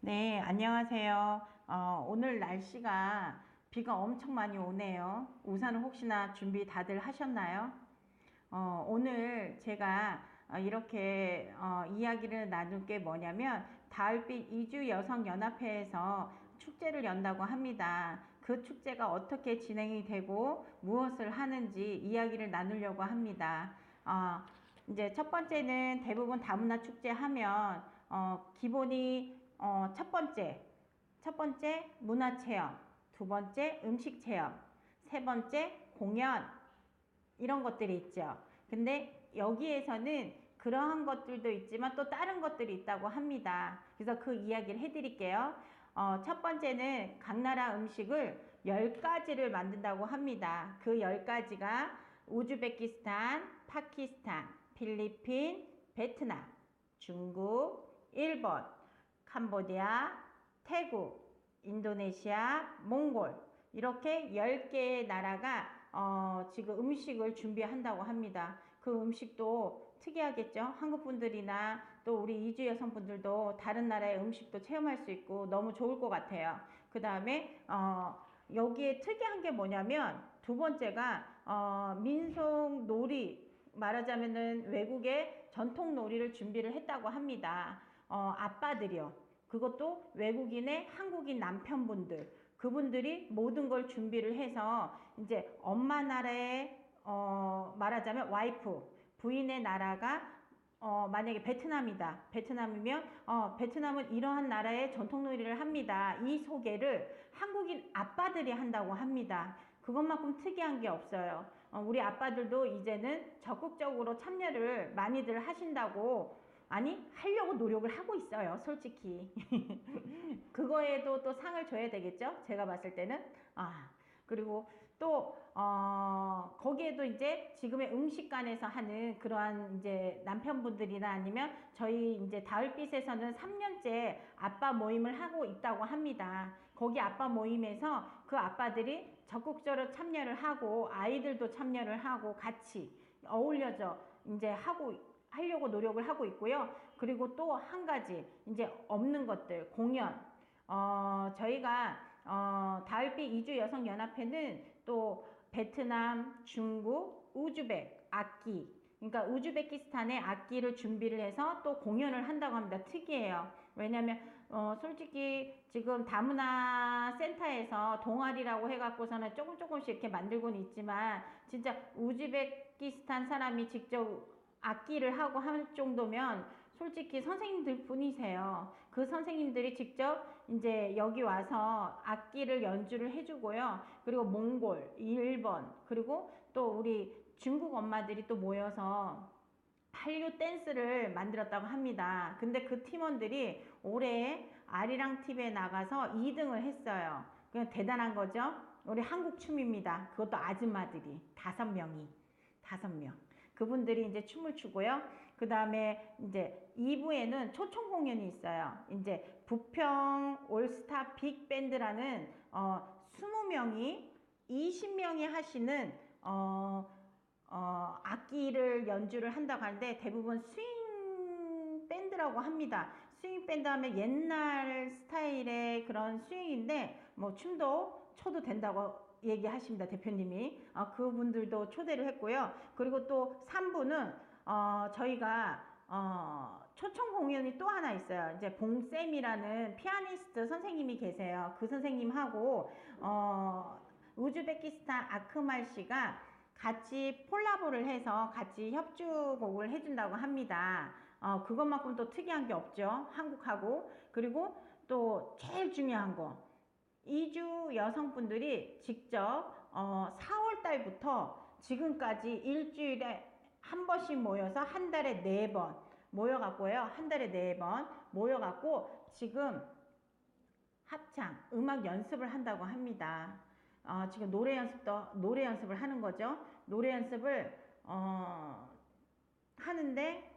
네, 안녕하세요. 어, 오늘 날씨가 비가 엄청 많이 오네요. 우산을 혹시나 준비 다들 하셨나요? 어, 오늘 제가 어, 이렇게 어, 이야기를 나눌 게 뭐냐면 가을빛 이주 여성 연합회에서 축제를 연다고 합니다. 그 축제가 어떻게 진행이 되고 무엇을 하는지 이야기를 나누려고 합니다. 어, 이제 첫 번째는 대부분 다문화 축제 하면 어, 기본이 어, 첫 번째 첫 번째 문화 체험, 두 번째 음식 체험, 세 번째 공연 이런 것들이 있죠. 근데 여기에서는 그러한 것들도 있지만 또 다른 것들이 있다고 합니다. 그래서 그 이야기를 해드릴게요. 어, 첫 번째는 각 나라 음식을 10가지를 만든다고 합니다. 그 10가지가 우즈베키스탄, 파키스탄, 필리핀, 베트남, 중국, 일본, 캄보디아, 태국, 인도네시아, 몽골 이렇게 10개의 나라가 어, 지금 음식을 준비한다고 합니다. 그 음식도 특이하겠죠? 한국 분들이나 또 우리 이주 여성분들도 다른 나라의 음식도 체험할 수 있고 너무 좋을 것 같아요. 그 다음에 어, 여기에 특이한 게 뭐냐면 두 번째가 어, 민속 놀이 말하자면은 외국의 전통 놀이를 준비를 했다고 합니다. 어, 아빠들이요. 그것도 외국인의 한국인 남편분들 그분들이 모든 걸 준비를 해서 이제 엄마 나라의 어 말하자면 와이프 부인의 나라가 어 만약에 베트남이다. 베트남이면 어 베트남은 이러한 나라의 전통 놀이를 합니다. 이 소개를 한국인 아빠들이 한다고 합니다. 그것만큼 특이한 게 없어요. 어, 우리 아빠들도 이제는 적극적으로 참여를 많이들 하신다고 아니 하려고 노력을 하고 있어요 솔직히. 그거에도 또 상을 줘야 되겠죠? 제가 봤을 때는. 아 그리고 또, 어, 거기에도 이제 지금의 음식관에서 하는 그러한 이제 남편분들이나 아니면 저희 이제 다을빛에서는 3년째 아빠 모임을 하고 있다고 합니다. 거기 아빠 모임에서 그 아빠들이 적극적으로 참여를 하고 아이들도 참여를 하고 같이 어울려져 이제 하고 하려고 노력을 하고 있고요. 그리고 또 한 가지 이제 없는 것들 공연 어 저희가 어 가을빛 이주 여성 연합회는 또 베트남, 중국, 우즈벡 악기 그러니까 우즈베키스탄의 악기를 준비를 해서 또 공연을 한다고 합니다. 특이해요. 왜냐면 어 솔직히 지금 다문화 센터에서 동아리라고 해갖고서는 조금 조금씩 이렇게 만들고는 있지만 진짜 우즈베키스탄 사람이 직접 악기를 하고 할 정도면 솔직히 선생님들 분이세요. 그 선생님들이 직접 이제 여기 와서 악기를 연주를 해주고요. 그리고 몽골, 일본, 그리고 또 우리 중국 엄마들이 또 모여서 한류 댄스를 만들었다고 합니다. 근데 그 팀원들이 올해 아리랑 TV에 나가서 2등을 했어요. 그냥 대단한 거죠. 우리 한국 춤입니다. 그것도 아줌마들이 다섯 명이 다섯 명. 그분들이 이제 춤을 추고요. 그 다음에 이제 2부에는 초청 공연이 있어요. 이제 부평 올스타 빅밴드라는 어 20명이 20명이 하시는 어, 어 악기를 연주를 한다고 하는데 대부분 스윙 밴드라고 합니다. 스윙 밴드 하면 옛날 스타일의 그런 스윙인데 뭐 춤도 춰도 된다고 얘기하십니다. 대표님이. 어, 그분들도 초대를 했고요. 그리고 또 3부는 어, 저희가 어, 초청 공연이 또 하나 있어요. 이제 봉쌤이라는 피아니스트 선생님이 계세요. 그 선생님하고 어, 우즈베키스탄 아크말 씨가 같이 폴라보를 해서 같이 협주곡을 해준다고 합니다. 어, 그것만큼 또 특이한 게 없죠. 한국하고. 그리고 또 제일 중요한 거. 이주 여성분들이 직접 어, 4월 달부터 지금까지 일주일에 한 번씩 모여서 한 달에 네 번 모여갖고요. 한 달에 네 번 모여갖고 지금 합창, 음악 연습을 한다고 합니다. 어, 지금 노래 연습도, 노래 연습을 하는 거죠. 노래 연습을, 어, 하는데,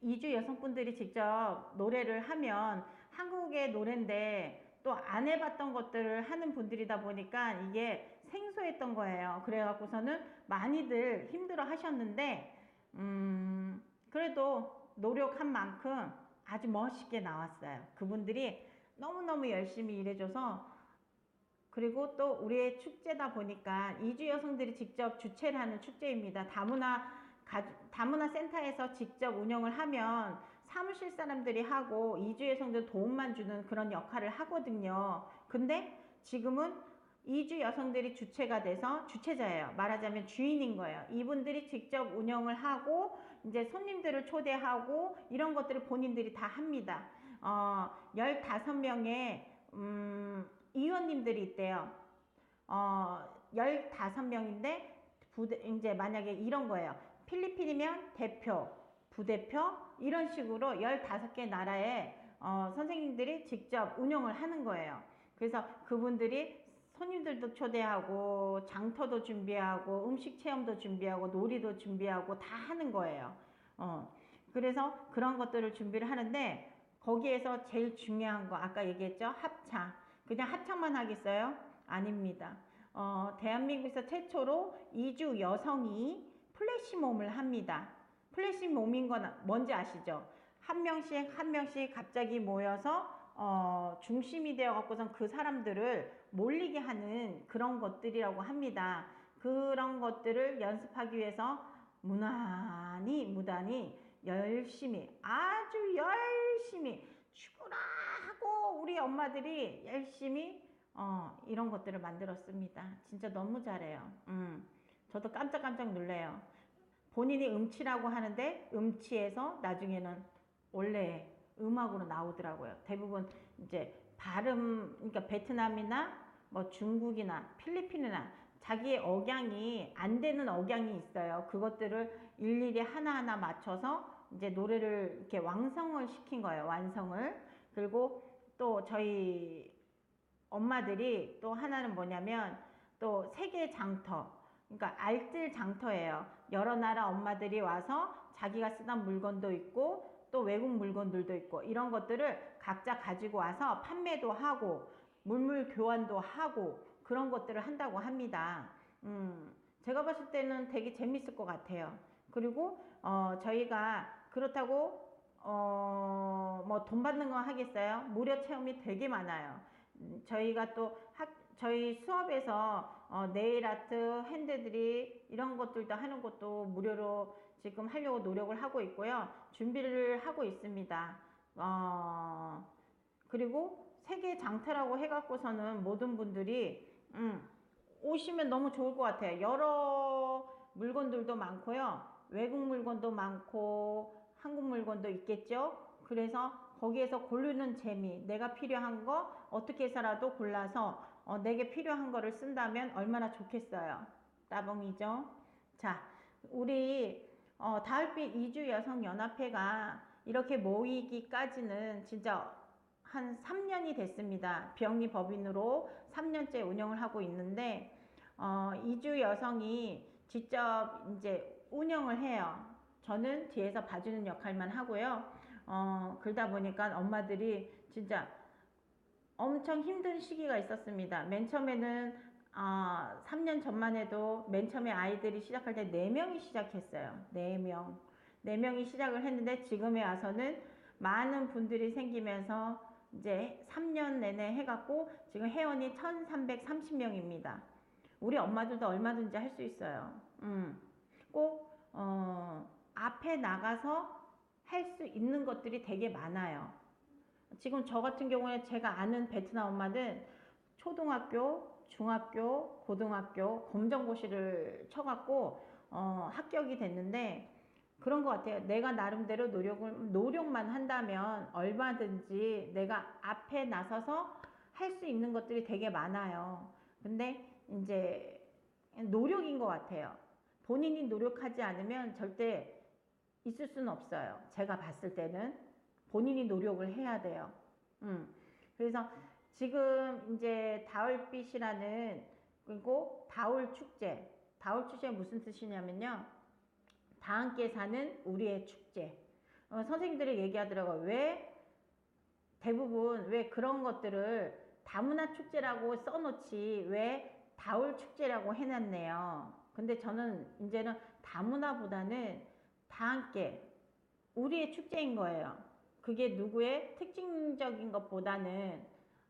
이주 여성분들이 직접 노래를 하면 한국의 노래인데 또 안 해봤던 것들을 하는 분들이다 보니까 이게 생소했던 거예요. 그래갖고서는 많이들 힘들어 하셨는데, 음, 그래도 노력한 만큼 아주 멋있게 나왔어요. 그분들이 너무너무 열심히 일해줘서 그리고 또 우리의 축제다 보니까 이주 여성들이 직접 주최를 하는 축제입니다. 다문화 가, 다문화 센터에서 직접 운영을 하면 사무실 사람들이 하고 이주 여성들 도움만 주는 그런 역할을 하거든요. 근데 지금은 이주 여성들이 주체가 돼서 주체자예요. 말하자면 주인인 거예요. 이분들이 직접 운영을 하고 이제 손님들을 초대하고 이런 것들을 본인들이 다 합니다. 어, 15명의 음, 위원님들이 있대요. 어, 15명인데 부대 이제 만약에 이런 거예요. 필리핀이면 대표, 부대표 이런 식으로 15개 나라에 어, 선생님들이 직접 운영을 하는 거예요. 그래서 그분들이 손님들도 초대하고 장터도 준비하고 음식 체험도 준비하고 놀이도 준비하고 다 하는 거예요. 어, 그래서 그런 것들을 준비를 하는데 거기에서 제일 중요한 거 아까 얘기했죠 합창 그냥 합창만 하겠어요? 아닙니다. 어, 대한민국에서 최초로 이주 여성이 플래시몹을 합니다. 플래시몹인 건 뭔지 아시죠? 한 명씩 한 명씩 갑자기 모여서 어, 중심이 되어 갖고선 그 사람들을 몰리게 하는 그런 것들이라고 합니다. 그런 것들을 연습하기 위해서 무난히 무단히 열심히 아주 열심히 죽어라 하고 우리 엄마들이 열심히 어, 이런 것들을 만들었습니다. 진짜 너무 잘해요. 음, 저도 깜짝깜짝 놀래요. 본인이 음치라고 하는데 음치에서 나중에는 원래 음악으로 나오더라고요. 대부분 이제 발음, 그러니까 베트남이나 뭐 중국이나 필리핀이나 자기의 억양이 안 되는 억양이 있어요. 그것들을 일일이 하나하나 맞춰서 이제 노래를 이렇게 완성을 시킨 거예요. 완성을. 그리고 또 저희 엄마들이 또 하나는 뭐냐면 또 세계 장터. 그러니까 알뜰 장터예요. 여러 나라 엄마들이 와서 자기가 쓰던 물건도 있고 또 외국 물건들도 있고 이런 것들을 각자 가지고 와서 판매도 하고 물물 교환도 하고 그런 것들을 한다고 합니다. 음, 제가 봤을 때는 되게 재밌을 것 같아요. 그리고 어, 저희가 그렇다고 어, 뭐 돈 받는 거 하겠어요? 무료 체험이 되게 많아요. 음, 저희가 또 학, 저희 수업에서 어, 네일 아트, 핸드들이 이런 것들도 하는 것도 무료로 지금 하려고 노력을 하고 있고요. 준비를 하고 있습니다. 어, 그리고 세계 장터라고 해갖고서는 모든 분들이 음, 오시면 너무 좋을 것 같아요. 여러 물건들도 많고요. 외국 물건도 많고 한국 물건도 있겠죠. 그래서 거기에서 고르는 재미, 내가 필요한 거 어떻게 해서라도 골라서 어, 내게 필요한 거를 쓴다면 얼마나 좋겠어요. 따봉이죠. 자, 우리 어, 다을빛 이주 여성 연합회가 이렇게 모이기까지는 진짜 한 3년이 됐습니다. 비영리 법인으로 3년째 운영을 하고 있는데 어, 이주 여성이 직접 이제 운영을 해요. 저는 뒤에서 봐주는 역할만 하고요. 어, 그러다 보니까 엄마들이 진짜 엄청 힘든 시기가 있었습니다. 맨 처음에는 아, 3년 전만 해도 맨 처음에 아이들이 시작할 때 4명이 시작했어요. 4명. 4명이 시작을 했는데 지금에 와서는 많은 분들이 생기면서 이제 3년 내내 해갖고 지금 회원이 1330명입니다. 우리 엄마들도 얼마든지 할 수 있어요. 음. 꼭, 어, 앞에 나가서 할 수 있는 것들이 되게 많아요. 지금 저 같은 경우에 제가 아는 베트남 엄마는 초등학교, 중학교, 고등학교 검정고시를 쳐갖고 어, 합격이 됐는데 그런 것 같아요. 내가 나름대로 노력을 노력만 한다면 얼마든지 내가 앞에 나서서 할 수 있는 것들이 되게 많아요. 근데 이제 노력인 것 같아요. 본인이 노력하지 않으면 절대 있을 수는 없어요. 제가 봤을 때는 본인이 노력을 해야 돼요. 음. 그래서 지금 이제 다울빛이라는 그리고 다울 축제. 다울 축제 무슨 뜻이냐면요. 다 함께 사는 우리의 축제. 어, 선생님들이 얘기하더라고요. 왜 대부분 왜 그런 것들을 다문화 축제라고 써놓지 왜 다울 축제라고 해놨네요. 근데 저는 이제는 다문화보다는 다 함께 우리의 축제인 거예요. 그게 누구의 특징적인 것보다는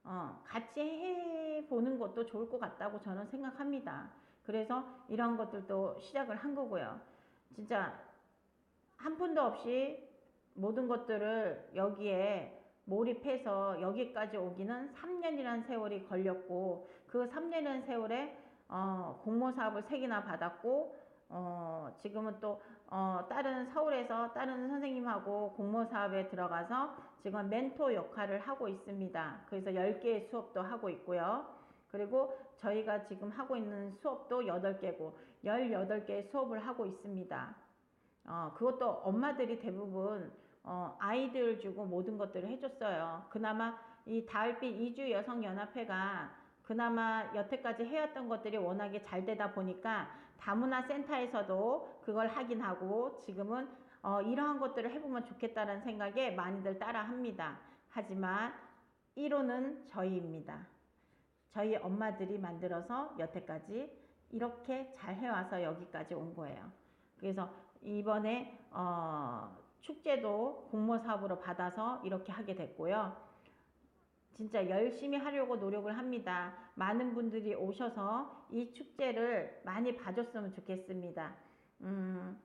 어, 같이 해보는 것도 좋을 것 같다고 저는 생각합니다. 그래서 이런 것들도 시작을 한 거고요. 진짜 한 푼도 없이 모든 것들을 여기에 몰입해서 여기까지 오기는 3년이라는 세월이 걸렸고 그 3년이라는 세월에 어, 공모 사업을 3개나 받았고 어, 지금은 또 어, 다른 서울에서 다른 선생님하고 공모 사업에 들어가서 지금 멘토 역할을 하고 있습니다. 그래서 10개의 수업도 하고 있고요. 그리고 저희가 지금 하고 있는 수업도 8개고 18개의 수업을 하고 있습니다. 어, 그것도 엄마들이 대부분 어, 아이들 주고 모든 것들을 해줬어요. 그나마 이 가을빛 이주 여성연합회가 그나마 여태까지 해왔던 것들이 워낙에 잘 되다 보니까 다문화 센터에서도 그걸 하긴 하고 지금은 어, 이러한 것들을 해보면 좋겠다는 생각에 많이들 따라 합니다. 하지만 1호는 저희입니다. 저희 엄마들이 만들어서 여태까지 이렇게 잘 해와서 여기까지 온 거예요. 그래서 이번에 어, 축제도 공모 사업으로 받아서 이렇게 하게 됐고요. 진짜 열심히 하려고 노력을 합니다. 많은 분들이 오셔서 이 축제를 많이 봐줬으면 좋겠습니다. 음,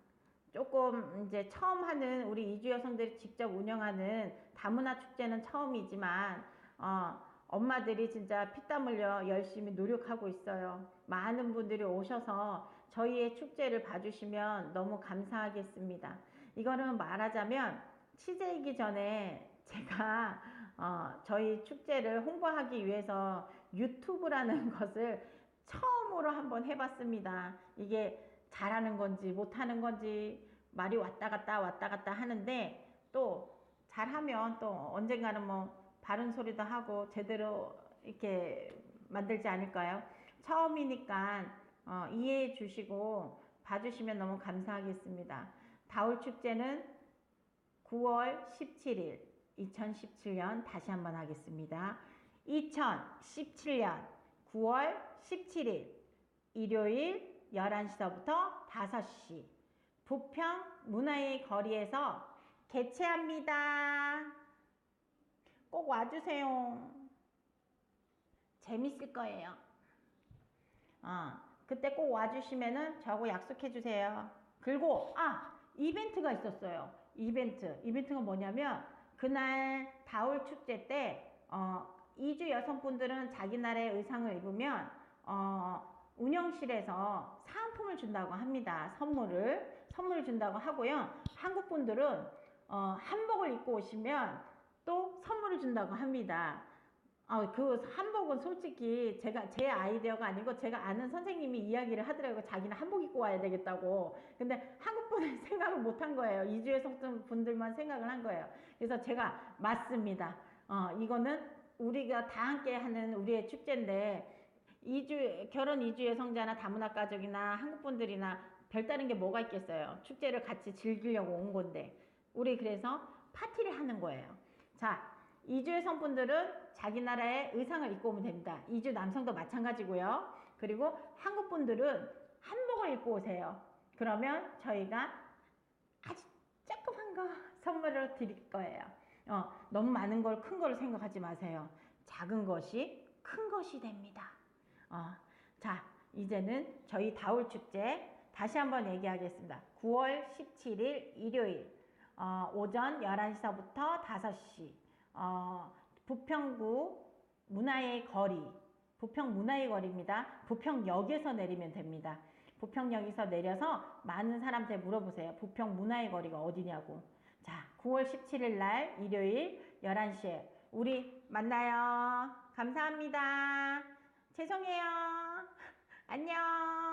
조금 이제 처음 하는 우리 이주 여성들이 직접 운영하는 다문화 축제는 처음이지만 어, 엄마들이 진짜 피땀 흘려 열심히 노력하고 있어요. 많은 분들이 오셔서 저희의 축제를 봐주시면 너무 감사하겠습니다. 이거는 말하자면 취재이기 전에 제가 어, 저희 축제를 홍보하기 위해서 유튜브라는 것을 처음으로 한번 해봤습니다. 이게 잘하는 건지 못하는 건지 말이 왔다 갔다 왔다 갔다 하는데 또 잘하면 또 언젠가는 뭐 바른 소리도 하고 제대로 이렇게 만들지 않을까요? 처음이니까 어, 이해해 주시고 봐주시면 너무 감사하겠습니다. 다울 축제는 9월 17일 2017년 다시 한번 하겠습니다. 2017년 9월 17일 일요일 11시서부터 5시 부평 문화의 거리에서 개최합니다. 꼭 와주세요. 재밌을 거예요. 어, 그때 꼭 와주시면은 저하고 약속해 주세요. 그리고 아 이벤트가 있었어요. 이벤트. 이벤트가 뭐냐면 그날 다울 축제 때 어, 이주 여성분들은 자기 나라의 의상을 입으면 어, 운영실에서 사은품을 준다고 합니다. 선물을 선물을 준다고 하고요. 한국 분들은 어, 한복을 입고 오시면 또 선물을 준다고 합니다. 아, 그 한복은 솔직히 제가 제 아이디어가 아니고 제가 아는 선생님이 이야기를 하더라고요. 자기는 한복 입고 와야 되겠다고. 근데 한국 분은 생각을 못 한 거예요. 이주에 속한 분들만 생각을 한 거예요. 그래서 제가 맞습니다. 어, 이거는 우리가 다 함께 하는 우리의 축제인데 이주 결혼 이주의 성자나 다문화 가족이나 한국 분들이나 별다른 게 뭐가 있겠어요. 축제를 같이 즐기려고 온 건데 우리 그래서 파티를 하는 거예요. 자, 이주의 성분들은 자기 나라의 의상을 입고 오면 됩니다. 이주 남성도 마찬가지고요. 그리고 한국 분들은 한복을 입고 오세요. 그러면 저희가 아주 조그만 거 선물을 드릴 거예요. 어, 너무 많은 걸, 큰 거를 생각하지 마세요. 작은 것이 큰 것이 됩니다. 어, 자, 이제는 저희 다울 축제 다시 한번 얘기하겠습니다. 9월 17일 일요일 어, 오전 11시서부터 5시 어, 부평구 문화의 거리 부평 문화의 거리입니다. 부평역에서 내리면 됩니다. 부평역에서 내려서 많은 사람한테 물어보세요. 부평 문화의 거리가 어디냐고. 자, 9월 17일 날 일요일 11시에 우리 만나요. 감사합니다. 죄송해요. 안녕.